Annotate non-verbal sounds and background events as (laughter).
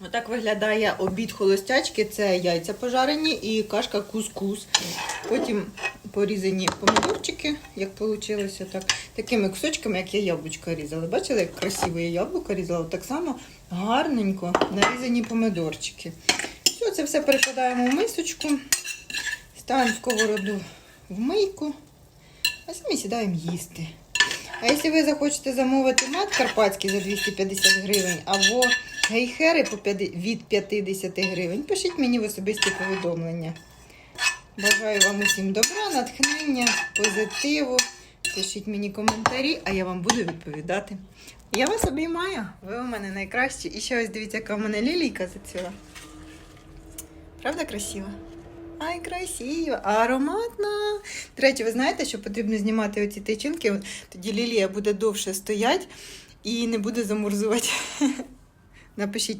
Отак виглядає обід холостячки. Це яйця пожарені і кашка кускус. Потім порізані помідорчики, як вийшло, так, такими кусочками, як я яблучко різала. Бачили, як красиво я яблуко різала? Так само гарненько нарізані помідорчики. Все, це все перекладаємо в мисочку, ставимо сковороду в мийку, а самі сідаємо їсти. А якщо ви захочете замовити мед карпатський за 250 гривень або гейхери по 50 від 50 гривень, пишіть мені в особисті повідомлення. Бажаю вам усім добра, натхнення, позитиву. Пишіть мені коментарі, а я вам буду відповідати. Я вас обіймаю, ви у мене найкращі. І ще ось дивіться, яка в мене лілійка зацвіла. Правда красива? Ай, красиво, ароматна. Речі, ви знаєте, що потрібно знімати оці тичинки, тоді лілія буде довше стоять і не буде замурзувати. (laughs) Напишіть.